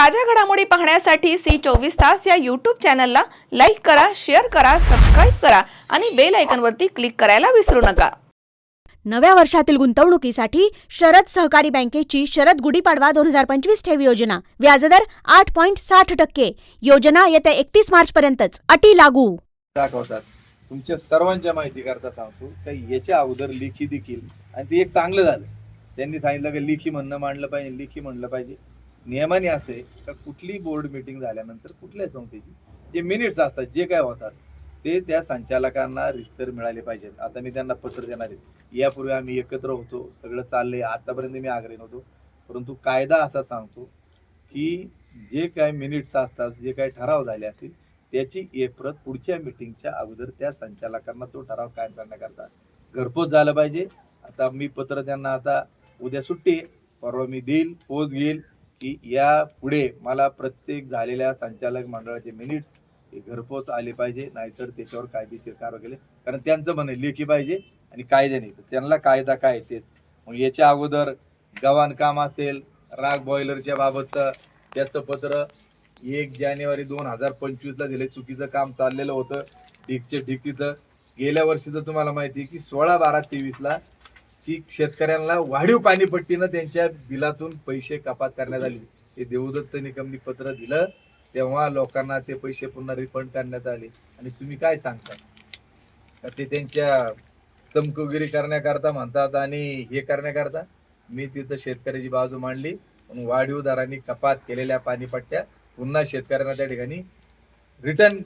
ताज्या घडामोडी पाहण्यासाठी सी चोवीस तास या यूट्यूब चॅनलला लाईक करा शेअर करा सबस्क्राईब करा आणि बेल आयकॉनवरती क्लिक करायला विसरू नका. नव्या वर्षातील गुंतवणुकीसाठी शरद सहकारी बँकेची शरद गुढीपाडवा दोन हजार पंचवीस ठेवी योजना. व्याजदर आठ पॉईंट साठ टक्के. योजना येत्या एकतीस मार्च पर्यंतच अटी लागू. दाखवतात. तुमच्या सर्वांच्या माहिती करता सांगतो. का याच्या अगोदर लेखी देखील. आणि ते एक चांगलं झालं. त्यांनी सांगितलं की लेखी म्हणणं मांडलं पाहिजे लेखी म्हणलं पाहिजे. नियमाने असे का कुठली बोर्ड मीटिंग झाल्यानंतर कुठल्या संस्थेची जे मिनिट्स असतात जे काय होतात ते त्या संचालकांना रितसर मिळाले पाहिजेत. आता मी त्यांना पत्र देणार आहे. यापूर्वी आम्ही एकत्र होतो सगळं चाललंय. आतापर्यंत मी आग्रे नव्हतो. परंतु कायदा असा सांगतो की जे काय मिनिट्स असतात जे काय ठराव झाले असतील त्याची एक प्रत पुढच्या मिटिंगच्या अगोदर त्या संचालकांना तो ठराव कायम करण्याकरता घरपोच झालं पाहिजे. आता मी पत्र त्यांना आता उद्या सुट्टी आहे. परवा मी देईल पोच घेईल. की या पुढे मला प्रत्येक झालेल्या संचालक मंडळाचे मिनिट्स हे घरपोच आले पाहिजे नाहीतर त्याच्यावर कायदेशीर कारवाई केले. कारण त्यांचं म्हणे लेखी पाहिजे आणि कायदे नाही. तर त्यांना कायदा काय ते. तेच मग याच्या अगोदर गव्हाण काम असेल राग बॉयलरच्या बाबतचं त्याचं पत्र एक जानेवारी दोन हजार पंचवीसला दिले चुकीचं काम चाललेलं होतं. ढीकचे ढीक गेल्या वर्षी तर तुम्हाला माहिती आहे की सोळा बारा तेवीसला की शेतकऱ्यांना वाढीव पाणीपट्टीनं त्यांच्या बिलातून पैसे कपात करण्यात आली. हे देवदत्त निकमनी पत्र दिलं तेव्हा लोकांना ते पैसे पुन्हा रिफंड करण्यात आले. आणि तुम्ही काय सांगता? ते त्यांच्या चमकगिरी करण्याकरता म्हणतात आणि हे करण्याकरता मी तिथं शेतकऱ्याची बाजू मांडली. पण वाढीव दरांनी कपात केलेल्या पाणीपट्ट्या पुन्हा शेतकऱ्यांना त्या ठिकाणी रिटर्न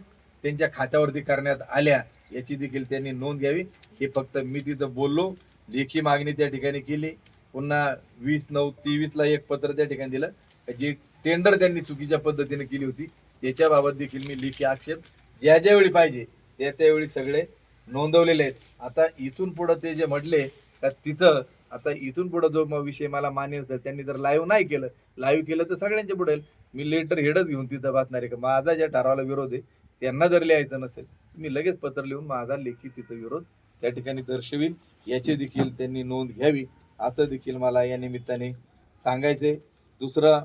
त्यांच्या खात्यावरती करण्यात आल्या. याची देखील त्यांनी नोंद घ्यावी. हे फक्त मी तिथं बोललो. लेखी मागणी त्या ठिकाणी केली. पुन्हा वीस नऊ तेवीसला एक पत्र त्या ठिकाणी दिलं. जे टेंडर त्यांनी चुकीच्या पद्धतीने केली होती त्याच्याबाबत देखील मी लेखी आक्षेप ज्या ज्या वेळी पाहिजे त्या त्यावेळी सगळे नोंदवलेले आहेत. आता इथून पुढं ते जे म्हटले का तिथं आता इथून पुढं जो विषय मला मान्य असेल त्यांनी जर लाईव्ह नाही केलं लाईव्ह केलं तर सगळ्यांच्या पुढे मी लेटर हेडच घेऊन तिथं बसणार आहे का? माझा ज्या ठरावाला विरोध आहे त्यांना जर लिहायचं नसेल मी लगेच पत्र लिहून माझा लेखी तिथं विरोध त्या ठिकाणी दर्शवील याची देखील त्यांनी नोंद घ्यावी. असं देखील मला या निमित्ताने सांगायचंय. दुसरा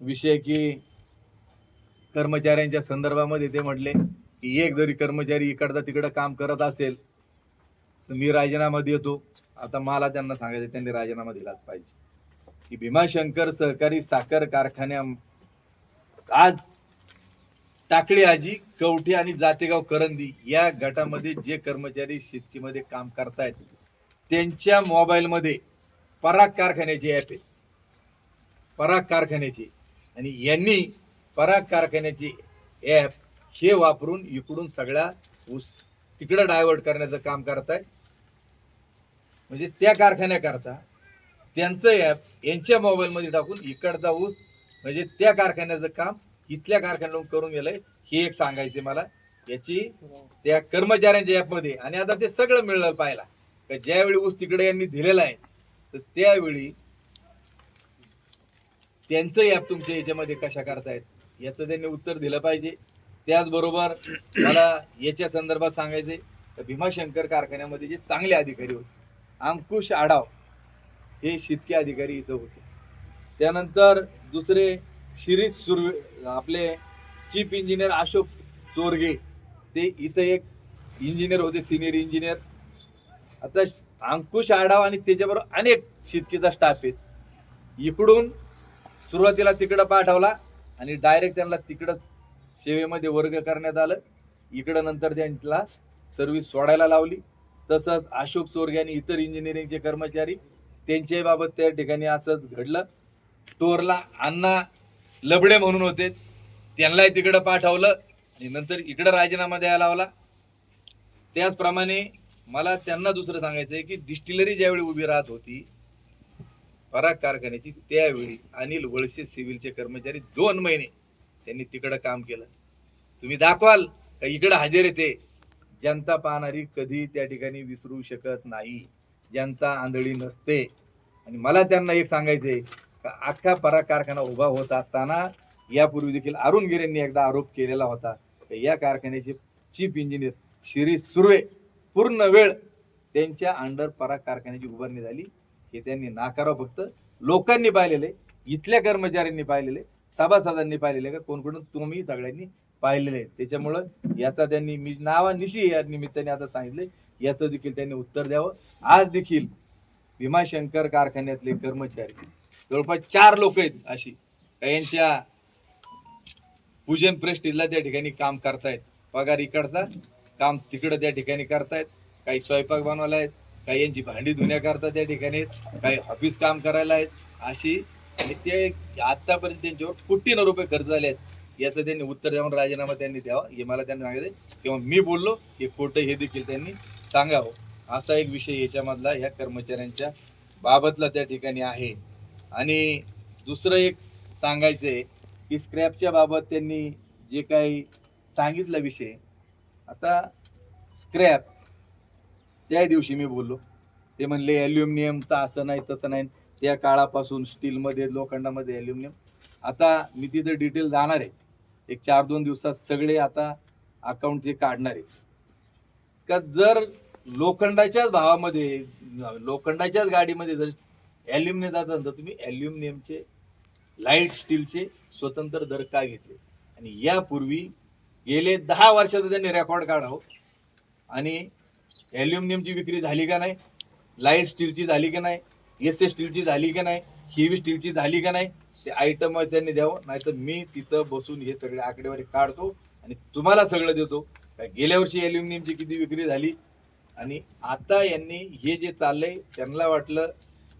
विषय की कर्मचाऱ्यांच्या संदर्भामध्ये ते म्हटले की एक जरी कर्मचारी इकडचा तिकडं काम करत असेल तर मी राजीनामा देतो. आता मला त्यांना सांगायचं त्यांनी राजीनामा दिलाच पाहिजे. की भीमाशंकर सहकारी साखर कारखान्या आज टाकळी आजी कवठे आणि जातेगाव करंदी या गटामध्ये जे कर्मचारी शेतीमध्ये काम करतायत त्यांच्या मोबाईलमध्ये पराग कारखान्याची ॲप आहे पराग कारखान्याची. आणि यांनी पराग कारखान्याची ॲप हे वापरून इकडून सगळ्या ऊस तिकडं डायव्हर्ट करण्याचं काम करतायत. म्हणजे त्या कारखान्याकरता त्यांचं ॲप यांच्या मोबाईलमध्ये टाकून इकडचा ऊस म्हणजे त्या कारखान्याचं काम इथल्या कारखान्यातून करून गेलंय. हे एक सांगायचे मला. याची त्या कर्मचाऱ्यांच्या ॲपमध्ये आणि आता ते सगळं मिळलं पाहिला का ज्यावेळी ऊस तिकडे यांनी दिलेला आहे तर त्यावेळी त्यांचं ॲप तुमच्या याच्यामध्ये कशा करतायत याचं त्यांनी उत्तर दिलं पाहिजे. त्याचबरोबर मला याच्या संदर्भात सांगायचे तर भीमाशंकर कारखान्यामध्ये जे चांगले अधिकारी होते अंकुश आढाव हे शितके अधिकारी इथं होते. त्यानंतर दुसरे शिरीष सुर्वे आपले चीफ इंजिनियर अशोक चोरगे ते इथं एक इंजिनियर होते सिनियर इंजिनियर आता अंकुश आडाव आणि त्याच्याबरोबर अनेक शेतकीचा स्टाफ आहेत. इकडून सुरुवातीला तिकडं पाठवला आणि डायरेक्ट त्यांना तिकडंच सेवेमध्ये वर्ग करण्यात आलं. इकडं नंतर त्यांना सर्व्हिस सोडायला लावली. तसंच अशोक चोरगे आणि इतर इंजिनिअरिंगचे कर्मचारी त्यांच्याबाबत त्या ठिकाणी असंच घडलं. टोरला अण्णा लबडे म्हणून होते. त्यांनाही तिकडं पाठवलं आणि नंतर इकडं राजीनामा द्यायला लावला. त्याचप्रमाणे मला त्यांना दुसरं सांगायचं आहे की डिस्टिलरी ज्यावेळी उभी राहत होती पराग कारखान्याची त्यावेळी अनिल वळसे सिव्हिलचे कर्मचारी दोन महिने त्यांनी तिकडं काम केलं. तुम्ही दाखवाल का इकडं हजेर येते? जनता पाहणारी कधी त्या ठिकाणी विसरू शकत नाही. जनता आंधळी नसते. आणि मला त्यांना एक सांगायचंय अख्खा पराग कारखाना उभा होत असताना यापूर्वी देखील अरुण गिरेंनी एकदा आरोप केलेला होता. या कारखान्याचे चीफ इंजिनियर श्री सुर्वे पूर्ण वेळ त्यांच्या अंडर पराग कारखान्याची उभारणी झाली. हे त्यांनी नाकारावं फक्त लोकांनी पाहिलेले इथल्या कर्मचाऱ्यांनी पाहिलेले सभासदांनी पाहिलेले का कोण कोण तुम्ही सगळ्यांनी पाहिलेले. आहेत त्याच्यामुळं याचा त्यांनी मी नावानिशी या निमित्ताने आता सांगितले याचं देखील त्यांनी उत्तर द्यावं. आज देखील भीमाशंकर कारखान्यातले कर्मचारी जवळपास चार लोक आहेत अशी. यांच्या पूजन प्रेस्टीजला त्या ठिकाणी काम करतायत. पगार इकडचा काम तिकडं त्या ठिकाणी करतायत. काही स्वयंपाक बनवायला आहेत काही यांची भांडी धुण्याकरता त्या ठिकाणी काही ऑफिस काम करायला आहेत अशी. आणि ते आतापर्यंत त्यांच्यावर कोटीनं रुपये खर्च झाले आहेत. याचं त्यांनी उत्तर देऊन राजीनामा त्यांनी द्यावा हे मला त्यांनी सांगितलं. किंवा मी बोललो हे खोटं हे देखील त्यांनी सांगावं. असा एक विषय याच्यामधला ह्या कर्मचाऱ्यांच्या बाबतला त्या ठिकाणी आहे. आणि दुसरं एक सांगायचं आहे की स्क्रॅपच्या बाबत त्यांनी जे काही सांगितलं विषय आता स्क्रॅप त्या दिवशी मी बोललो. ते म्हणले ॲल्युमिनियमचं असं नाही तसं नाही. त्या काळापासून स्टीलमध्ये लोखंडामध्ये ॲल्युमिनियम आता मी तिथं डिटेल जाणार आहे. एक चार दोन दिवसात सगळे आता अकाउंट जे काढणार आहे. का जर लोखंडाच्याच भावामध्ये लोखंडाच्याच गाडीमध्ये जर ॲल्युमिनियम जातात तर तुम्ही ॲल्युमिनियमचे लाइट स्टीलचे स्वतंत्र दर का घेतले? आणि यापूर्वी गेले दहा वर्षाचं त्यांनी रेकॉर्ड काढावं हो. आणि ॲल्युमिनियमची विक्री झाली का नाही? लाइट स्टीलची झाली का नाही? एस एस स्टीलची झाली का नाही? हेवी स्टीलची झाली का नाही? ते आयटम त्यांनी द्यावं. नाहीतर मी तिथं बसून हे सगळे आकडेवारी काढतो आणि तुम्हाला सगळं देतो. काय गेल्या वर्षी ॲल्युमिनियमची किती विक्री झाली? आणि आता यांनी हे जे चाललंय त्यांना वाटलं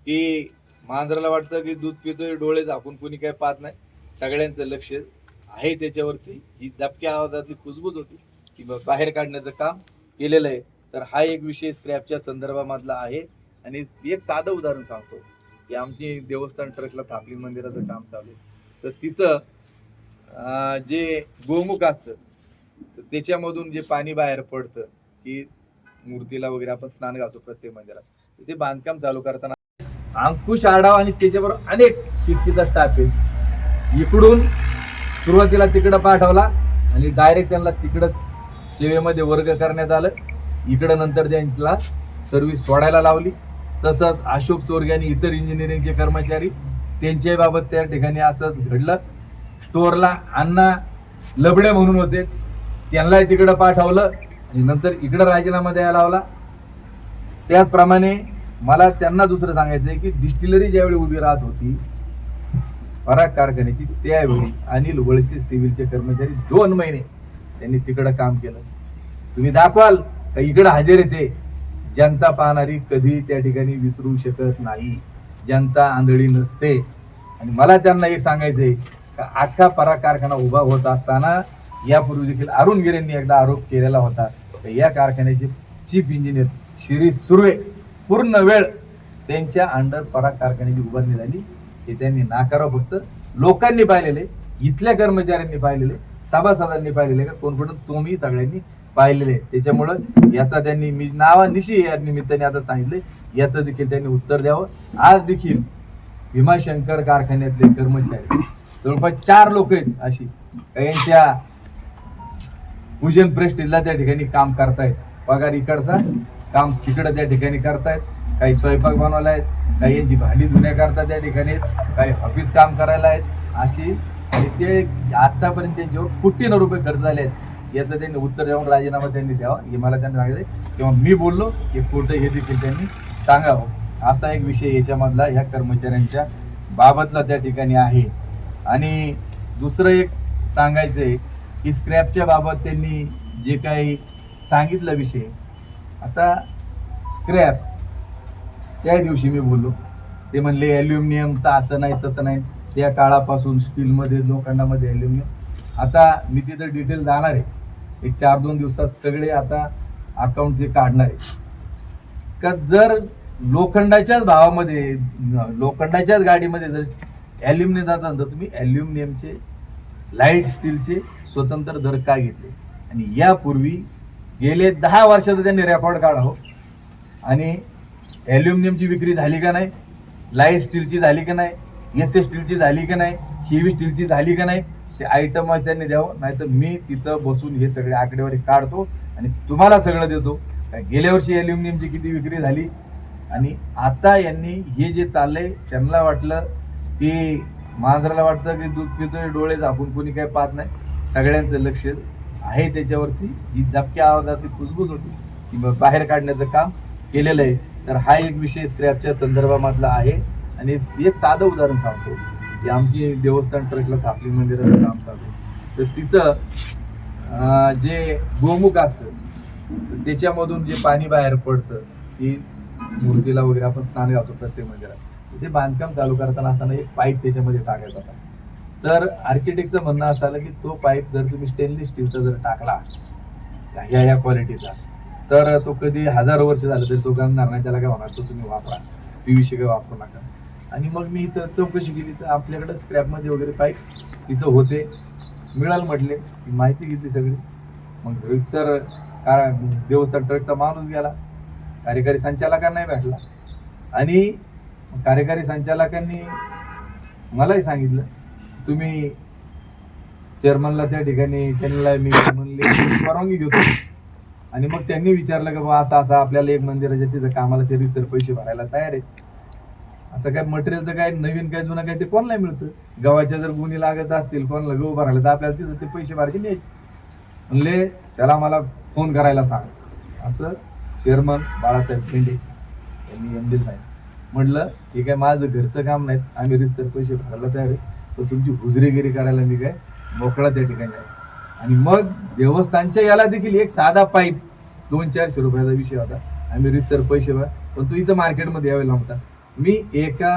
की मांजराला वाटतं की दूध पितोय डोळे झाकून कोणी काय पाहत नाही. सगळ्यांचं लक्ष आहे त्याच्यावरती. ही दबक्या आवाजातली कुजबूज होती की बाहेर काढण्याचं काम केलेलं आहे. तर हा एक विषय स्क्रॅपच्या संदर्भामधला आहे. आणि एक साधं उदाहरण सांगतो की आमची देवस्थान ट्रस्टला थापली मंदिराचं काम चालू आहे. तर तिथं जे गोमुख असतं तर त्याच्यामधून जे पाणी बाहेर पडतं की मूर्तीला वगैरे आपण स्नान घालतो प्रत्येक मंदिरात. ते बांधकाम चालू करताना अंकुश आडाव आणि त्याच्याबरोबर अनेक शिट्टीचा स्टाफ आहे. इकडून सुरुवातीला तिकडं पाठवला आणि डायरेक्ट त्यांना तिकडंच सेवेमध्ये वर्ग करण्यात आलं. इकडं नंतर त्यांना सर्व्हिस सोडायला लावली. तसंच अशोक चोरगे आणि इतर इंजिनिअरिंगचे कर्मचारी त्यांच्याबाबत त्या ठिकाणी असंच घडलं. स्टोअरला अण्णा लबडे म्हणून होते. त्यांनाही तिकडं पाठवलं आणि नंतर इकडं राजीनामा द्यायला लावला. त्याचप्रमाणे मला त्यांना दुसरं सांगायचं आहे की डिस्टिलरी ज्यावेळी उभी राहत होती पराग कारखान्याची त्यावेळी अनिल वळसे सिव्हिलचे कर्मचारी दोन महिने त्यांनी तिकडं काम केलं. तुम्ही दाखवाल का इकडं हजेर येते जनता पाहणारी कधी त्या ठिकाणी विसरू शकत नाही. जनता आंधळी नसते. आणि मला त्यांना एक सांगायचं आहे का अख्खा पराग कारखाना उभा होत असताना यापूर्वी देखील अरुण गिरेंनी एकदा आरोप केलेला होता. या कारखान्याचे चीफ इंजिनियर शिरीष सुर्वे पूर्ण वेळ त्यांच्या अंडर पराग कारखान्याची उभारणी झाली. हे त्यांनी नाकारावं फक्त लोकांनी पाहिलेले इथल्या कर्मचाऱ्यांनी पाहिलेले सभासदांनी पाहिलेले का कोण कोण तुम्ही सगळ्यांनी पाहिलेले. त्याच्यामुळं याचा त्यांनी मी नावानिशी या निमित्ताने आता सांगितले. याचं देखील त्यांनी उत्तर द्यावं. आज देखील भीमाशंकर कारखान्यातले कर्मचारी जवळपास चार लोक आहेत अशी. यांच्या पूजन प्रेस्टिजला त्या ठिकाणी काम करतायत. पगार इकडचा काम तिकडं त्या ठिकाणी करतायत काही स्वयंपाक बनवायला आहेत काही यांची भांडी धुण्याकरता त्या ठिकाणी काही ऑफिस काम करायला आहेत. अशी आणि ते आत्तापर्यंत त्यांच्यावर कोटीनं रुपये खर्च झाले आहेत. याचं त्यांनी उत्तर देऊन राजीनामा त्यांनी द्यावा हे मला त्यांनी सांगितलं. किंवा मी बोललो हे खोटं हे देखील त्यांनी सांगावं. असा एक विषय याच्यामधला ह्या कर्मचाऱ्यांच्या बाबतला त्या ठिकाणी आहे. आणि दुसरं एक सांगायचं आहे की स्क्रॅपच्या बाबत त्यांनी जे काही सांगितलं विषय आता स्क्रॅप त्याही दिवशी मी बोललो. ते म्हणले ॲल्युमिनियमचं असं नाही तसं नाही. त्या काळापासून स्टीलमध्ये लोखंडामध्ये ॲल्युमिनियम आता मी तिथं डिटेल जाणार आहे. एक चार दोन दिवसात सगळे आता अकाउंट ते काढणार आहे. का जर लोखंडाच्याच भावामध्ये लोखंडाच्याच गाडीमध्ये जर ॲल्युमिनियम जात असेल तर तुम्ही ॲल्युमिनियमचे लाइट स्टीलचे स्वतंत्र दर का घेतले? आणि यापूर्वी गेले दहा वर्षाचं त्यांनी रेकॉर्ड काढावं हो. आणि ॲल्युमिनियमची विक्री झाली का नाही? लाइट स्टीलची झाली का नाही? एस एस स्टीलची झाली का नाही? हेवी स्टीलची झाली का नाही? ते आयटम त्यांनी द्यावं. नाहीतर मी तिथं बसून हे सगळे आकडेवारी काढतो आणि तुम्हाला सगळं देतो. काय गेल्या वर्षी ॲल्युमिनियमची किती विक्री झाली? आणि आता यांनी हे जे चाललंय त्यांना वाटलं की मांजराला वाटतं की दूध पितोय डोळे झाकून कोणी काही पाहत नाही. सगळ्यांचं लक्ष आहे त्याच्यावरती ही दबक्या आवाजात कुजबूज होती ती बाहेर काढण्याचं काम केलेलं आहे. तर हा एक विषय स्क्रॅपच्या संदर्भामधला आहे. आणि एक साधं उदाहरण सांगतो की आमची देवस्थान ट्रस्टला थापली मंदिराचं काम चालू आहे. तर तिथं जे गोमुख असतं त्याच्यामधून जे पाणी बाहेर पडतं ती मूर्तीला वगैरे आपण स्नान घालतो प्रत्येक मंदिरात. ते बांधकाम चालू करताना असताना एक पाईप त्याच्यामध्ये टाकायचा होता. तर आर्किटेक्टचं म्हणणं असं आलं की तो पाईप जर तुम्ही स्टेनलेस स्टीलचा जर टाकला ह्या ह्या क्वालिटीचा तर तो कधी हजारो वर्ष झालं तरी तो गंगणार नाही त्याला काय होणार? तो तुम्ही वापरा. पी व्ही सी काय वापरू नका. आणि मग मी इथं चौकशी केली तर आपल्याकडं स्क्रॅपमध्ये वगैरे पाईप तिथं होते. मिळाल म्हटले की माहिती घेतली सगळी. मग रितसर का देवस्थान ट्रकचा माणूस गेला. कार्यकारी संचालकांनाही भेटला. आणि कार्यकारी संचालकांनी मलाही सांगितलं तुम्ही चेअरमनला त्या ठिकाणी त्यांना मी म्हणले परवानगी घेतो. आणि मग त्यांनी विचारलं की बाबा असं असं आपल्याला एक मंदिराच्या तिथं कामाला ते रिसर पैसे भरायला तयार आहे. आता काय मटेरियलचं काय नवीन काय जुनं काय ते कोणाला मिळतं? गव्हाच्या जर गुन्हे लागत असतील कोणाला गहू भरायला तर आपल्याला तिथं ते पैसे भरायचे न्यायचे. म्हणले त्याला मला फोन करायला सांग. असं चेअरमन बाळासाहेब पेंडे यांनी एम डी म्हटलं हे काय माझं घरचं काम नाही आम्ही रिसर पैसे भरायला तयार आहे. तर तुमची हुजरेगिरी करायला मी काय मोकळा त्या ठिकाणी आहे. आणि मग देवस्थानच्या याला देखील एक साधा पाईप दोन चारशे रुपयाचा विषय होता. आम्ही रितसर पैसे भर पण तू इथं मार्केटमध्ये यावेला नव्हता मी एका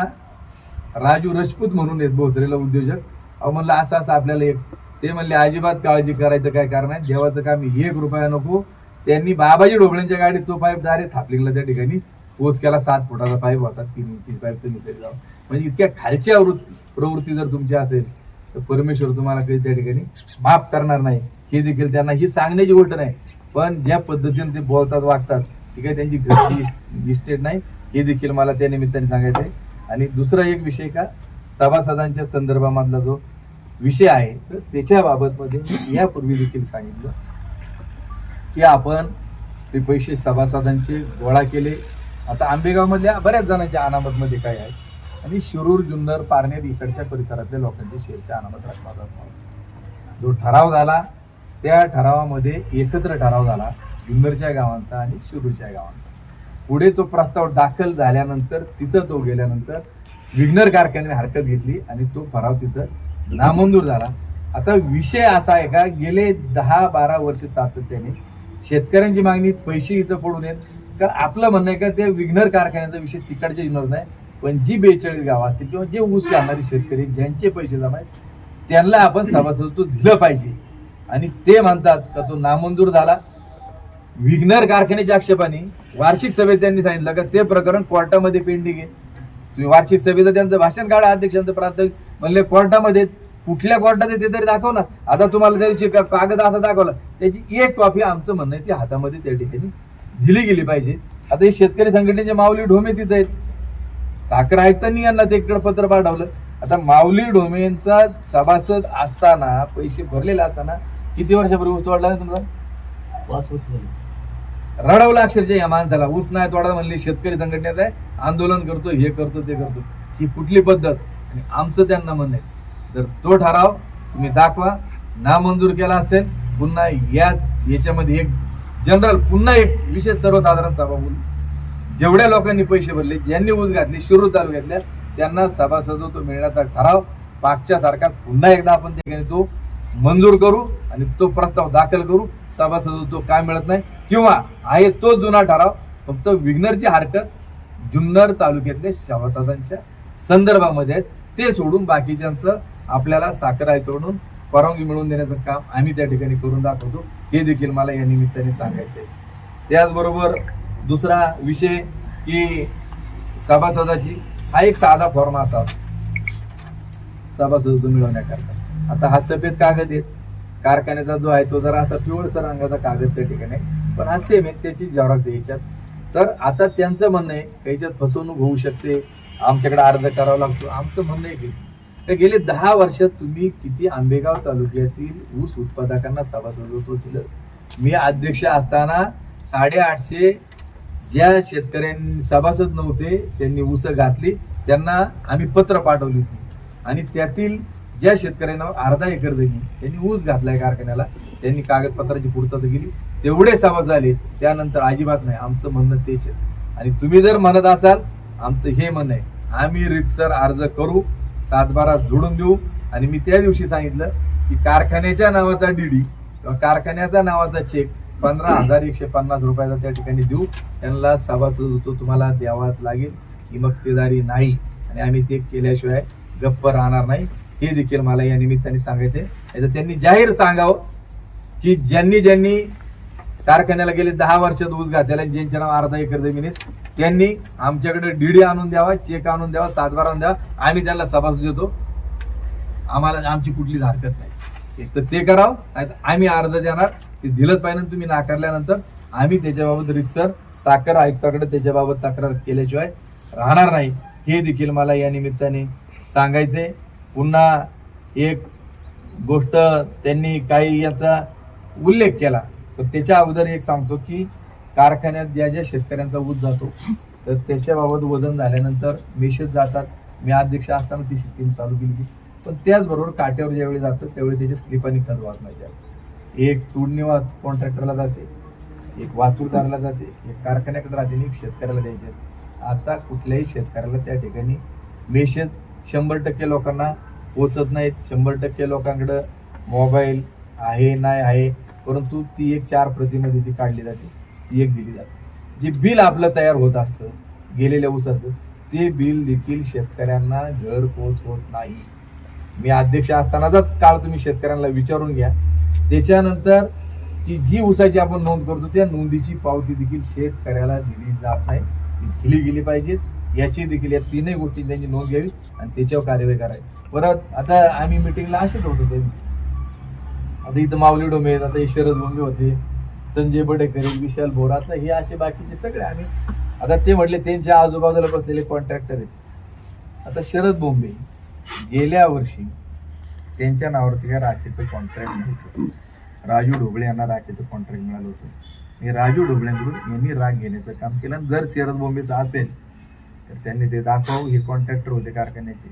राजू राजपूत म्हणून आहेत भोसरेला उद्योजक. अहो म्हणलं असं असं आपल्याला एक ते म्हणले अजिबात काळजी करायचं काय कारण आहे? देवाचं काम एक रुपया नको. त्यांनी बाबाजी ढोबळेंच्या गाडीत तो पाईप दारे थापलिंगला त्या ठिकाणी पोच केला सात फुटाचा पाईप होता तीन इंची पाईपचं निघाली जाऊ म्हणजे इतक्या खालच्या वृत्ती प्रवृत्ती जर तुमची असेल तर परमेश्वर तुम्हाला काही त्या ठिकाणी माफ करणार नाही. हे देखील त्यांना ही सांगण्याची गोष्ट नाही. पण ज्या पद्धतीने ते बोलतात वागतात ठीक आहे त्यांची घरची इस्टेट नाही. हे देखील मला त्या निमित्ताने सांगायचं आहे. आणि दुसरा एक विषय का सभासदांच्या संदर्भामधला जो विषय आहे तर त्याच्याबाबतमध्ये मी यापूर्वी देखील सांगितलं की आपण ते पैसे सभासदांचे गोळा केले आता आंबेगावमधल्या बऱ्याच जणांच्या अनामतमध्ये काय आहे? आणि शिरूर जुन्नर पारनेर इकडच्या परिसरातल्या लोकांच्या शेअरच्या अनामत रकमा जो ठराव झाला त्या ठरावामध्ये एकत्र ठराव झाला जुन्नरच्या गावांचा आणि शिरूरच्या गावांचा. पुढे तो प्रस्ताव दाखल झाल्यानंतर तिथं तो गेल्यानंतर विघ्नर कारखान्याने हरकत घेतली आणि तो ठराव तिथं नामंजूर झाला. आता विषय असा आहे का गेले दहा बारा वर्ष सातत्याने शेतकऱ्यांची मागणी पैसे इथं फोडून येत. का आपलं म्हणणं आहे का ते विघ्नर कारखान्याचा विषय तिकडच्या येणार नाही पण जी बेचाळीस गावातील किंवा जे ऊस घालणारे शेतकरी ज्यांचे पैसे जमा आहेत त्यांना आपण सभासदत्व दिलं पाहिजे. आणि ते म्हणतात का तो नामंजूर झाला. विघ्नर कारखान्याच्या आक्षेपाने वार्षिक सभेत त्यांनी सांगितलं का ते प्रकरण कोर्टामध्ये पेंडिंग आहे. तुम्ही वार्षिक सभेचं त्यांचं भाषण काढा अध्यक्षांचं प्रांत म्हणले कोर्टामध्ये कुठल्या कोर्टात ते तरी दाखव ना. आता तुम्हाला त्या दिवशी कागद असा दाखवला. त्याची एक कॉपी आमचं म्हणणं आहे ती हातामध्ये त्या ठिकाणी दिली गेली पाहिजे. आता हे शेतकरी संघटनेचे माऊली ढोमे तिथं आहेत. साखर आयुक्तांनी यांना ते इकडं पत्र पाठवलं. आता माऊली ढोमेंचा सभासद असताना पैसे भरलेले असताना किती वर्षापूर्वी ऊस तोडला नाही तुमचा पाच वर्ष झाली. रडवलं अक्षरशः या माणसाला. ऊस नाही तोडा म्हणले शेतकरी संघटनेत आहे. आंदोलन करतो हे करतो ते करतो. ही कुठली पद्धत? आणि आमचं त्यांना म्हणणं आहे. जर तो ठराव तुम्ही दाखवा नामंजूर केला असेल पुन्हा याच याच्यामध्ये एक जनरल पुन्हा एक विशेष सर्वसाधारण सभा बोलू. जेवढ्या लोकांनी पैसे भरले ज्यांनी ऊस घातली शिरूर तालुक्यातल्या त्यांना सभासदत्व मिळण्याचा ठराव मागच्या तारखात पुन्हा एकदा आपण त्या ठिकाणी तो मंजूर करू आणि तो प्रस्ताव दाखल करू. सभासदत्व काय मिळत नाही? किंवा आहे तो जुना ठराव फक्त विघ्नरची हरकत जुन्नर तालुक्यातल्या सभासदांच्या संदर्भामध्ये आहेत ते सोडून बाकीच्यांचं आपल्याला साखर आयतोडून परवानगी मिळवून देण्याचं काम आम्ही त्या ठिकाणी करून दाखवतो. हे देखील मला या निमित्ताने सांगायचं आहे त्याचबरोबर दुसरा विषय की सभासदाची हा एक साधा फॉर्म असा असतो. सभासदत्व मिळवण्याकरता. आता हा सफेद कागद आहे कारखान्याचा जो आहे तो जरा असा पिवळसर रंगाचा कागद त्या ठिकाणी पण हा सेम आहे त्याची झेरॉक्स आहे याच्यात. तर आता त्यांचं म्हणणं आहे याच्यात फसवणूक होऊ शकते? आमच्याकडे अर्ज करावा लागतो. आमचं म्हणणं आहे की तर गेले दहा वर्षात तुम्ही किती आंबेगाव तालुक्यातील ऊस उत्पादकांना सभासदत्व दिलं? मी अध्यक्ष असताना साडेआठशे ज्या शेतकऱ्यांनी सभासद नव्हते त्यांनी ऊस घातली. त्यांना आम्ही पत्र पाठवली होती. आणि त्यातील ज्या शेतकऱ्यांना अर्धा एकर जमीन त्यांनी ऊस घातलाय कारखान्याला. त्यांनी कागदपत्राची पूर्तता केली. तेवढे सभा झाले. त्यानंतर अजिबात नाही. आमचं म्हणणं तेच आहे. आणि तुम्ही जर म्हणत असाल आमचं हे म्हणणं आहे. आम्ही रितसर अर्ज करू. सातबारा जोडून देऊ. आणि मी त्या दिवशी सांगितलं की कारखान्याच्या नावाचा डीडी किंवा कारखान्याचा नावाचा चेक पंधरा हजार एकशे पन्नास रुपयाचा त्या ठिकाणी देऊ. त्यांना सभासद तो तुम्हाला द्यावाच लागेल. ही मक्तेदारी नाही. आणि आम्ही ते केल्याशिवाय गप्प राहणार नाही. हे देखील मला या निमित्ताने सांगायचे. याचं त्यांनी जाहीर सांगावं की ज्यांनी ज्यांनी कारखान्याला गेले दहा वर्षात ऊस घातलेला आणि ज्यांच्या नाव अर्धा एकर जमिनीत त्यांनी आमच्याकडे डीडी आणून द्यावा चेक आणून द्यावा सातबारा आणून द्यावा. आम्ही त्यांना सभासद देतो. आम्हाला आमची कुठलीच हरकत नाही. एक तर ते करावं नाही तर आम्ही अर्ज देणार. ते दिलंच पाहिजे तुम्ही नाकारल्यानंतर. आम्ही त्याच्याबाबत रितसर साखर आयुक्ताकडे त्याच्याबाबत तक्रार केल्याशिवाय राहणार नाही. हे देखील मला या निमित्ताने सांगायचे पुन्हा एक गोष्ट त्यांनी काही याचा उल्लेख केला. तर त्याच्या अगोदर एक सांगतो की कारखान्यात ज्या ज्या शेतकऱ्यांचा ऊस जातो तर त्याच्याबाबत वजन झाल्यानंतर मेसेज जातात. मी अध्यक्ष असताना ती टीम चालू केली. होती पण त्याचबरोबर काट्यावर ज्यावेळी जातं त्यावेळी त्याचे स्लिपा निघतात वाजवायचे एक तोडणी कॉन्ट्रॅक्टरला जाते एक वाहतूकदाराला जाते एक कारखान्याकडे राहते आणि एक शेतकऱ्याला द्यायचे. आता कुठल्याही शेतकऱ्याला त्या ठिकाणी मेसेज शंभर टक्के लोकांना पोचत नाहीत. शंभर टक्के लोकांकडं मोबाईल आहे नाही आहे परंतु ती एक चार प्रतिमध्ये ती काढली जाते. एक दिली जाते. जे बिल आपलं तयार होत असतं गेलेल्या ऊसाचं ते बिल देखील शेतकऱ्यांना घर पोच होत नाही. मी अध्यक्ष असतानाचाच काळ तुम्ही शेतकऱ्यांना विचारून घ्या. त्याच्यानंतर की जी ऊसाची आपण नोंद करतो त्या नोंदीची पावती देखील शेतकऱ्याला दिली जात नाही. ती दिली गेली पाहिजे याची देखील या तीनही गोष्टी त्यांची नोंद घ्यावी आणि त्याच्यावर कार्यवाही करावी. परत आता आम्ही मिटिंगला असेच होतो ते आता इथं माऊली डोमे आता हे शरद बोंबे होते संजय बडेकर विशाल भोर हे असे बाकीचे सगळे आम्ही आता ते म्हटले त्यांच्या आजूबाजूला बसलेले कॉन्ट्रॅक्टर आहेत. आता शरद बोंबे गेल्या वर्षी त्यांच्या नावावरती या राखेचं कॉन्ट्रॅक्ट नव्हतं. राजू ढोबळे यांना राखेचं कॉन्ट्रॅक्ट मिळालं होतं. आणि राजू ढोबळ्यांकडून यांनी राग घेण्याचं काम केलं. आणि जर शरद बोंबेचं असेल तर त्यांनी ते दाखवावं हे कॉन्ट्रॅक्टर होते कारखान्याचे.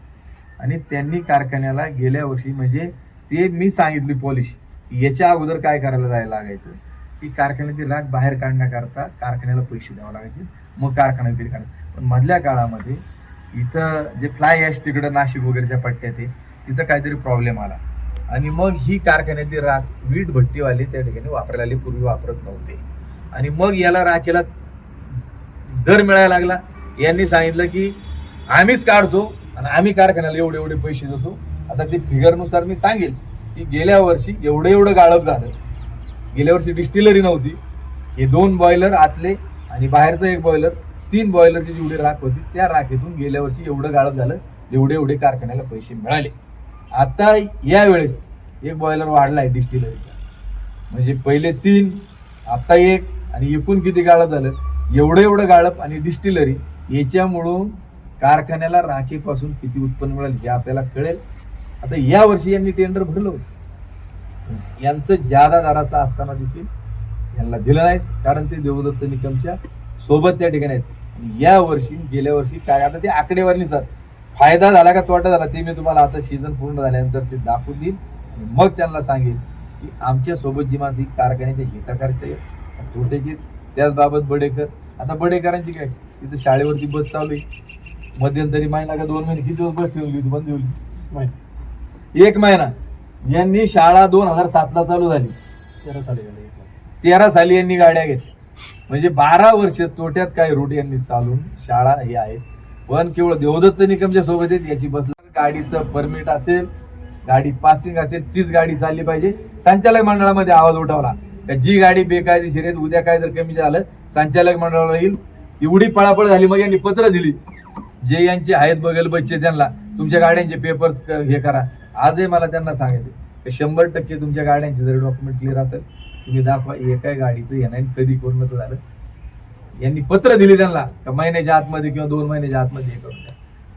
आणि त्यांनी कारखान्याला गेल्या वर्षी म्हणजे ते मी सांगितली पॉलिश याच्या अगोदर काय करायला जायला लागायचं? की कारखान्यातील राख बाहेर काढण्याकरता कारखान्याला पैसे द्यावे लागायचे. मग कारखान्यात काढ. पण मधल्या काळामध्ये इथं जे फ्लाय ॲश तिकडं नाशिक वगैरेच्या पट्ट्यात आहे तिथं काहीतरी प्रॉब्लेम आला. आणि मग ही कारखान्यातली राख वीट भट्टीवाले त्या ठिकाणी वापरायला आले पूर्वी वापरत नव्हते. आणि मग याला राखेला दर मिळायला लागला. यांनी सांगितलं की आम्हीच काढतो आणि आम्ही कारखान्याला एवढे एवढे पैसे देतो. आता ते फिगरनुसार मी सांगेल की गेल्या वर्षी एवढं एवढं गाळप झालं. गेल्या वर्षी डिस्टिलरी नव्हती. हे दोन बॉयलर आतले आणि बाहेरचं एक बॉयलर तीन बॉयलरची जेवढी राख होती त्या राखेतून गेल्या वर्षी एवढं गाळप झालं एवढे एवढे कारखान्याला पैसे मिळाले. आता यावेळेस एक बॉयलर वाढलाय डिस्टिलरीचा. म्हणजे पहिले तीन आता एक आणि एकूण किती गाळप झालं? एवढं एवढं गाळप आणि डिस्टिलरी याच्यामुळून कारखान्याला राखेपासून किती उत्पन्न मिळेल हे आपल्याला कळेल. आता या वर्षी यांनी टेंडर भरलं होतं. यांचं जादा दराचं असताना देखील यांना दिलं नाहीत. कारण ते देवदत्त निकमच्या सोबत त्या ठिकाणी आहेत. या वर्षी गेल्या वर्षी काय आता ते आकडेवारीनुसार फायदा झाला का तोटा झाला ते मी तुम्हाला आता सीझन पूर्ण झाल्यानंतर ते दाखवून देईन. आणि मग त्यांना सांगेन की आमच्यासोबत जी माणसं ही कारखान्याच्या हिताकारचे आहेत तोट्याची त्याचबाबत बडेकर. आता बडेकरांची काय तिथं शाळेवरती बस चालू आहे. मध्यंतरी महिना का दोन महिने किती दिवस बस ठेवली होती बंद ठेवली महिना एक महिना. यांनी शाळा दोन हजार सातला चालू झाली. तेरा साली तेरा साली यांनी गाड्या घेतल्या. म्हणजे बारा वर्ष तोट्यात काय रूट यांनी चालून शाळा हे आहेत पण केवळ देवदत्त निकमच्या सोबत आहेत याची बसला गाडीचं परमिट असेल गाडी पासिंग असेल तीच गाडी चालली पाहिजे. संचालक मंडळामध्ये आवाज उठवला. का जी गाडी बेकायदेशीर आहे उद्या काय जर कमी झालं संचालक मंडळाला येईल. एवढी पळापळ झाली मग यांनी पत्र दिली. जे यांचे आहेत बघेल बच्चे त्यांना तुमच्या गाड्यांचे पेपर हे करा. आजही मला त्यांना सांगायचे की शंभर टक्के तुमच्या गाड्यांचे जर डॉक्युमेंट क्लिअर असेल तुम्ही दाखवा एका गाडीचं येणार कधी कोण झालं. यांनी पत्र दिली त्यांना का महिन्याच्या आतमध्ये किंवा दोन महिन्याच्या आतमध्ये हे करून द्या.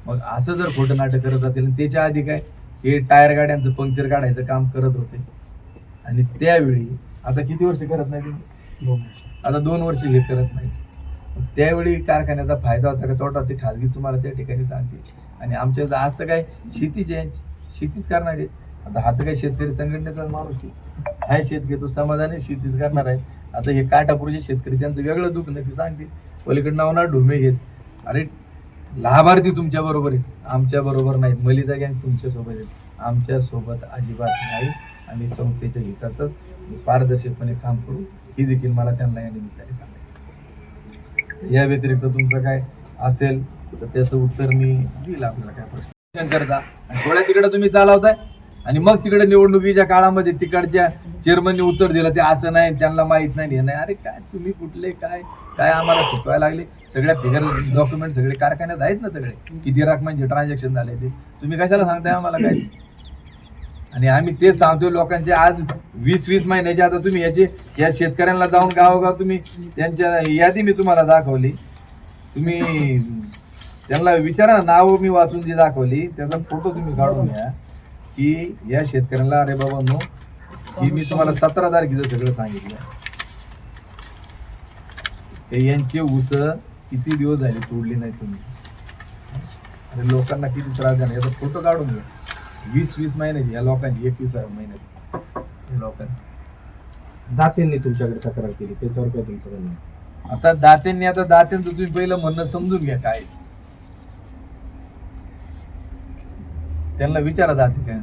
मग असं जर खोटं नाटक करत असेल आणि त्याच्या आधी काय हे टायर गाड्यांचं पंक्चर काढायचं काम करत होते. आणि त्यावेळी आता किती वर्ष करत नाही तुम्ही? आता दोन वर्ष हे करत नाही. त्यावेळी कारखान्याचा फायदा होता का तोटा ते खाजगी तुम्हाला त्या ठिकाणी सांगते आणि आमच्या इथं आता काय शेतीच. शेतीच करणार आहे. आता हा तर काय शेतकरी संघटनेचा माणूस आहे. हाय शेतकरी तो समाधानी शेतीच करणार आहे. आता हे काटापूरचे शेतकरी त्यांचं वेगळं दुःख नाही ते सांगते पलीकडे नावना ढुमे घेत. अरे लाभार्थी तुमच्या बरोबर आहेत. आमच्या बरोबर नाहीत मलिदा गँग तुमच्यासोबत आहेत. आमच्यासोबत अजिबात नाही. आम्ही संस्थेच्या हिताचं पारदर्शकपणे काम करू. ही देखील मला त्यांना या निमित्ताने सांगायचं या व्यतिरिक्त तुमचं काय असेल तर त्याचं उत्तर मी देईल आपल्याला. काय प्रश्न करता आणि थोड्या तिकडे तुम्ही चालवताय. आणि मग तिकडे निवडणुकीच्या काळामध्ये तिकडच्या चेअरमनने उत्तर दिलं ते असं नाही त्यांना माहीत नाही हे नाही. अरे काय तुम्ही कुठले काय काय आम्हाला शिकवायला लागले? सगळ्या फिगर डॉक्युमेंट सगळे कारखान्यात आहेत ना सगळे. किती रकमांचे ट्रान्झॅक्शन झाले ते. तुम्ही कशाला सांगताय आम्हाला काय? आणि आम्ही तेच सांगतोय लोकांचे आज वीस वीस महिन्याचे आता तुम्ही याचे या शेतकऱ्यांना जाऊन गावोगाव तुम्ही त्यांच्या यादी मी तुम्हाला दाखवली. तुम्ही त्यांना विचारा नाव मी वाचून जी दाखवली त्याचा फोटो तुम्ही काढून घ्या की या शेतकऱ्यांना अरे बाबा नो की मी तुम्हाला सतरा तारखेचं सगळं सांगितलं. यांचे ऊस किती दिवस झाले तोडली नाही तुम्ही? अरे लोकांना किती त्रास झाला याचा फोटो काढून घ्या. वीस वीस महिन्याची या लोकांची एकवीस महिन्याची. या लोकांची. दातेंनी तुमच्याकडे तक्रार केली त्याच्यावर काय तुमचं? आता दात्यांनी आता दात्यांचं तुम्ही पहिलं म्हणणं समजून घ्या काय त्यांना विचारा दाते काय.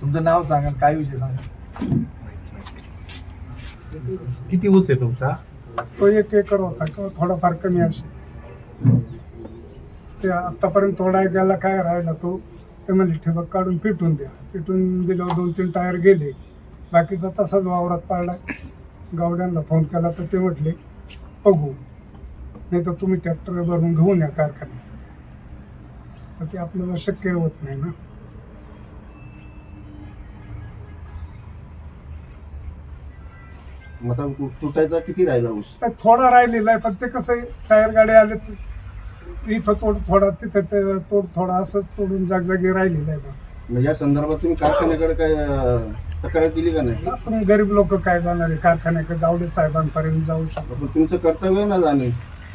तुमचं नाव सांगा काय विषय सांगा. किती ऊस आहे तुमचा? तो एक एकर होता किंवा थोडाफार कमी असेल. ते आतापर्यंत थोडा गेला काय राहिला तो ते म्हणजे ठिबक काढून पिटून द्या. पिटून दिल्यावर दोन तीन टायर गेले. बाकीचा तसाच वावरात पाडला. गावड्यांना फोन केला तर ते म्हटले बघू. नाही तर तुम्ही ट्रॅक्टर भरून घेऊन या कारखान्यात. ते आपल्याला शक्य होत नाही ना. मग आता तुटायचा किती राहिला ऊस? तर थोडा राहिलेला आहे पण ते कसं आहे टायर गाडी आलेच इथं तोड थोडा तिथं ते तोड थोडा असंच तोडून जागजागी राहिलेलं आहे बा. मग या संदर्भात तुम्ही कारखान्याकडे काय अं, तक्रार दिली का नाही? आपण गरीब लोक काय जाणार आहे? कारखान्याकडे दावडे साहेबांपर्यंत जाऊ शकतो. पण तुमचं कर्तव्य ना जाणे.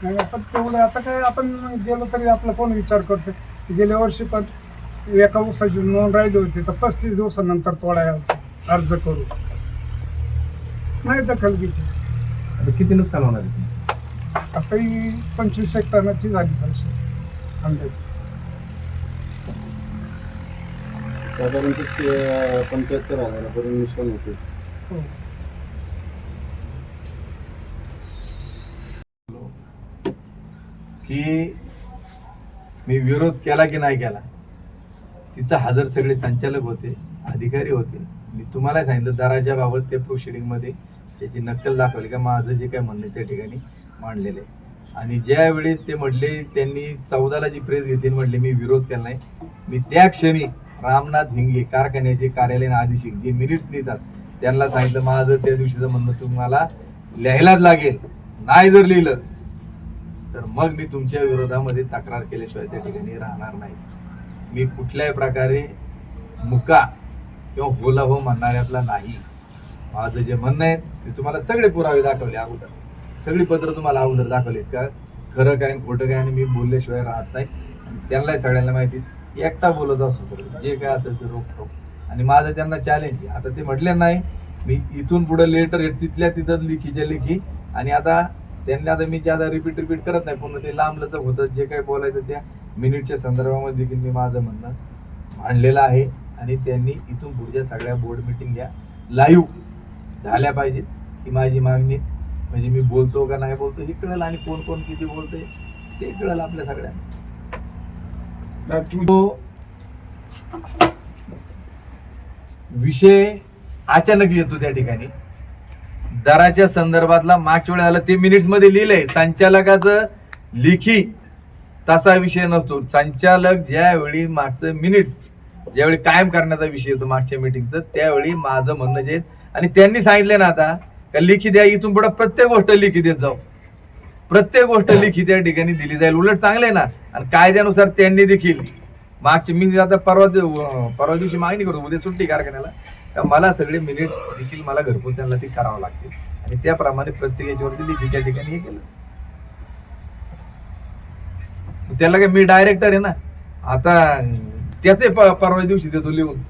नाही आपण तेवढं आता काय आपण गेलो तरी आपला कोण विचार करते गेल्या वर्षी पण एका ऊसाची नोंद राहिली होती तर पस्तीस दिवसानंतर तोडायला होते अर्ज करू नाही दखल घेतली. आता किती नुकसान होणार आहे तुमचं? आता ही पंचवीस एक टनाची झालीच अशी अंदाजे. साधारणतः ते पंच्याहत्तर हजारापर्यंत नुकसान होते. हो. की मी विरोध केला की नाही केला? तिथं हजर सगळे संचालक होते अधिकारी होते. मी तुम्हाला सांगितलं दराच्या बाबत ते प्रोसिडिंगमध्ये त्याची नक्कल दाखवली का? माझं जे काय म्हणणं त्या ठिकाणी मांडलेलं आहे. आणि ज्यावेळी ते म्हटले त्यांनी चौदाला जी प्रेस घेतली म्हटले मी विरोध केला नाही. मी त्या क्षणी रामनाथ हिंगे कारखान्याचे कार्यालयीन अधीक्षक जे मिनिट्स लिहितात त्यांना सांगितलं माझं त्या दिवशीचं म्हणणं तुम्हाला लिहायलाच लागेल. नाही जर लिहिलं तर मग मी तुमच्या विरोधामध्ये तक्रार केल्याशिवाय त्या ठिकाणी राहणार नाही. मी कुठल्याही प्रकारे मुका किंवा होला हो म्हणणाऱ्यातला नाही. माझं जे म्हणणं आहे ते तुम्हाला सगळे पुरावे दाखवले अगोदर. सगळी पत्र तुम्हाला अगोदर दाखवलीत का? खरं काय आणि खोटं काय आणि मी बोलल्याशिवाय राहत नाही. आणि त्यांनाही सगळ्यांना माहिती एकटा बोलत असतो सगळं. जे काय असेल ते रोखतो. आणि माझं त्यांना चॅलेंज आहे. आता ते म्हटले नाही मी इथून पुढं लेटर तिथल्या तिथं लिखीच्या लिखी. आणि आता त्यांनी आता मी ज्यादा रिपीट रिपीट करत नाही पूर्ण ते लांब लचक होतं जे काही बोलायचं त्या मिनिटच्या संदर्भामध्ये देखील मी माझं म्हणणं मांडलेलं आहे. आणि त्यांनी इथून पुढच्या सगळ्या बोर्ड मिटिंग घ्या लाईव्ह झाल्या पाहिजेत. ही माझी मागणी. म्हणजे मी बोलतो का नाही बोलतो हे कळेल आणि कोण कोण किती बोलतोय ते कळेल आपल्या सगळ्यांना. तो विषय अचानक येतो त्या ठिकाणी. दराच्या संदर्भातला मागच्या वेळेला ते मिनिट्समध्ये लिहिलंय. संचालकाचं लिखी तसा विषय नसतो. संचालक ज्यावेळी मागचं मिनिट्स ज्यावेळी कायम करण्याचा विषय येतो मागच्या मिटिंगचं त्यावेळी माझं म्हणणं जे आणि त्यांनी सांगितलं ना आता का लिखी द्या इथून पुढे प्रत्येक गोष्ट लिखी देत जाऊ. प्रत्येक गोष्ट लिखी त्या ठिकाणी दिली जाईल. उलट चांगलं आहे ना. आणि कायद्यानुसार त्यांनी देखील मागची मी आता परवा परवा दिवशी मागणी करतो उद्या सुट्टी कारखान्याला. तर मला सगळे मिनिट्स देखील मला घरपोच त्यांना ती करावं लागते आणि त्याप्रमाणे प्रत्येक याच्यावरती लिखी त्या ठिकाणी हे केलं. त्याला काय मी डायरेक्टर आहे ना आता त्याचे परवा दिवशी देतो लिहून.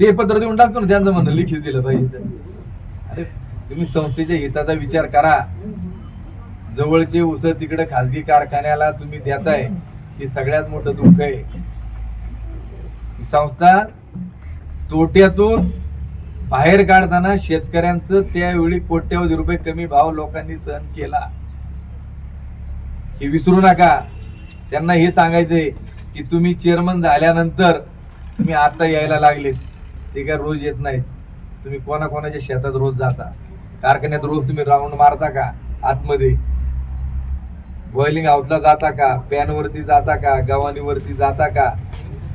ते पत्र देऊन टाकतो ना त्यांचं म्हणणं लिखित दिलं पाहिजे तर. अरे तुम्ही संस्थेच्या हिताचा विचार करा. जवळचे उस तिकडे खासगी कारखान्याला तुम्ही देताय हे सगळ्यात मोठं दुःख आहे. संस्था तोट्यातून बाहेर काढताना शेतकऱ्यांचं त्यावेळी कोट्यावधी रुपये कमी भाव लोकांनी सहन केला. हे विसरू नका. त्यांना हे सांगायचंय की तुम्ही चेअरमन झाल्यानंतर तुम्ही आता यायला लागलेत. ते काय रोज येत नाहीत. तुम्ही कोणाकोणाच्या शेतात रोज जाता. कारखान्यात रोज तुम्ही राऊंड मारता का? आतमध्ये. बॉइलिंग हाऊसला जाता का? पॅनवरती जाता का? गव्हाणीवरती जाता का?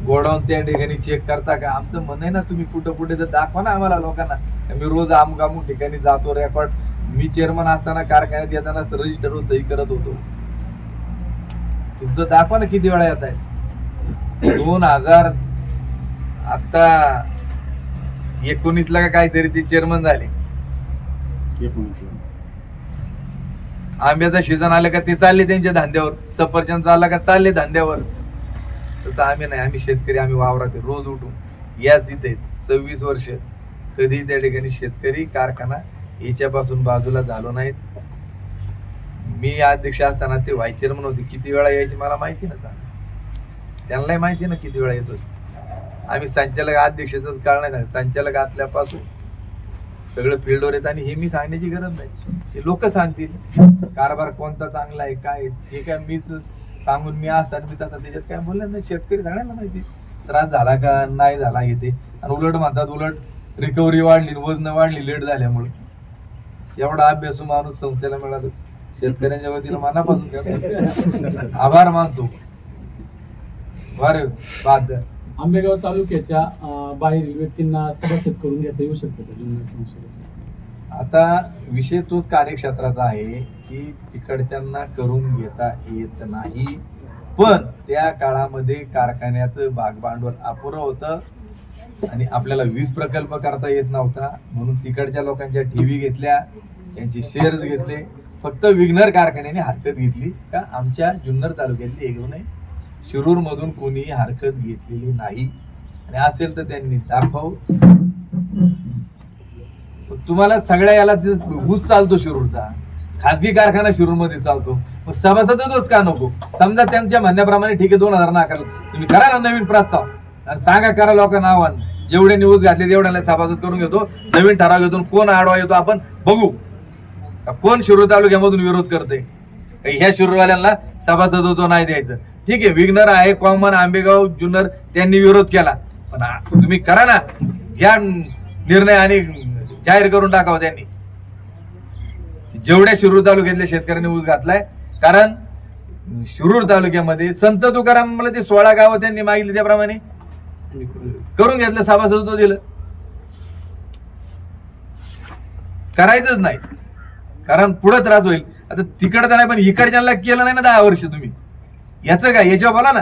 गोडाऊन त्या ठिकाणी चेक करता का? आमचं मन आहे ना तुम्ही कुठं कुठे तर दाखवा ना आम्हाला लोकांना. मी रोज अमुक अमुक ठिकाणी जातो रेकॉर्ड मी चेअरमन असताना कारखान्यात येताना रजिस्टरवर सही करत होतो. तुमचं दाखवा ना किती वेळा येत आहे दोन हजार आता एकोणीसला का काहीतरी ते चेअरमन झाले. आंब्याचा सीझन आलं का ते चालले त्यांच्या धंद्यावर. सफरचंद आला का चालले धंद्यावर. तसं आम्ही नाही आम्ही शेतकरी आम्ही वावरात रोज उठून. याच इथे सव्वीस वर्ष कधी त्या ठिकाणी शेतकरी कारखाना याच्यापासून बाजूला झालो नाहीत. मी अध्यक्ष असताना ते व्हाईस चेअरमन होते. किती वेळा यायची मला माहिती ना चांगलं त्यांनाही माहिती ना किती वेळा येतो आम्ही संचालक अध्यक्षाचं काळ नाही. संचालक असल्यापासून सगळं फील्डवर येत आणि हे मी सांगण्याची गरज नाही. हे लोक सांगतील कारभार कोणता चांगला आहे काय आहे, हे काय मीच सांगून मी असा मी तसा. त्याच्यात काय बोललं नाही. शेतकरी सगळ्यांना माहिती त्रास झाला का? नाही झाला येते आणि उलट म्हणतात उलट रिकव्हरी वाढली वजन वाढली लेट झाल्यामुळे. एवढा अभ्यासू माणूस संस्थेला मिळाला. शेतकऱ्यांच्या वतीला मनापासून आभार मानतो. बरं बाद. आंबेगाव तालुक्याच्या बाहेरील व्यक्तींना सभासद करून घेता येऊ शकतं आता विषय तोच कार्यक्षेत्राचा आहे की तिकडच्यांना करून घेता येत नाही. पण त्या काळामध्ये कारखान्याचं भागभांडवल अपुरं होतं आणि आपल्याला वीज प्रकल्प करता येत नव्हता. म्हणून तिकडच्या लोकांच्या ठेवी घेतल्या त्यांचे शेअर्स घेतले. फक्त विघ्नर कारखान्याने हरकत घेतली. का? आमच्या जुन्नर तालुक्यातली एक नाही कोणीही हरकत घेतलेली नाही. आणि असेल तर त्यांनी दाखव. तुम्हाला सगळ्या याला ऊस चालतो शिरूरचा. खासगी कारखाना शिरूरमध्ये चालतो. मग सभासदच का नको? समजा त्यांच्या म्हणण्याप्रमाणे ठीक आहे दोन हजार ना अकरा तुम्ही करा ना नवीन प्रस्ताव. आणि सांगा करा लोकांना आव्हान. जेवढे न्यूज घातले तेवढ्याला सभासद करून घेतो. नवीन ठराव घेतो कोण आडवा येतो आपण बघू. कोण शिरूर तालुक्यामधून विरोध करते ह्या शिरूरवाल्यांना सभासद होतो नाही द्यायचं? ठीक आहे विघ्नर आहे कॉमन आंबेगाव जुन्नर त्यांनी विरोध केला. पण तुम्ही करा ना. घ्या निर्णय आणि जाहीर करून टाकावं त्यांनी. जेवढ्या शिरूर तालुक्यातल्या शेतकऱ्यांनी ऊस घातलाय कारण शिरूर तालुक्यामध्ये संत तुकाराम मला ते सोळा गावं त्यांनी मागितली त्याप्रमाणे. करून घेतलं सभासदत्व दिलं. करायचंच नाही. कारण पुढे त्रास होईल. आता तिकडचं नाही पण इकडच्यांना केलं नाही ना दहा वर्ष तुम्ही. याचं काय? याच्यावर बोला ना.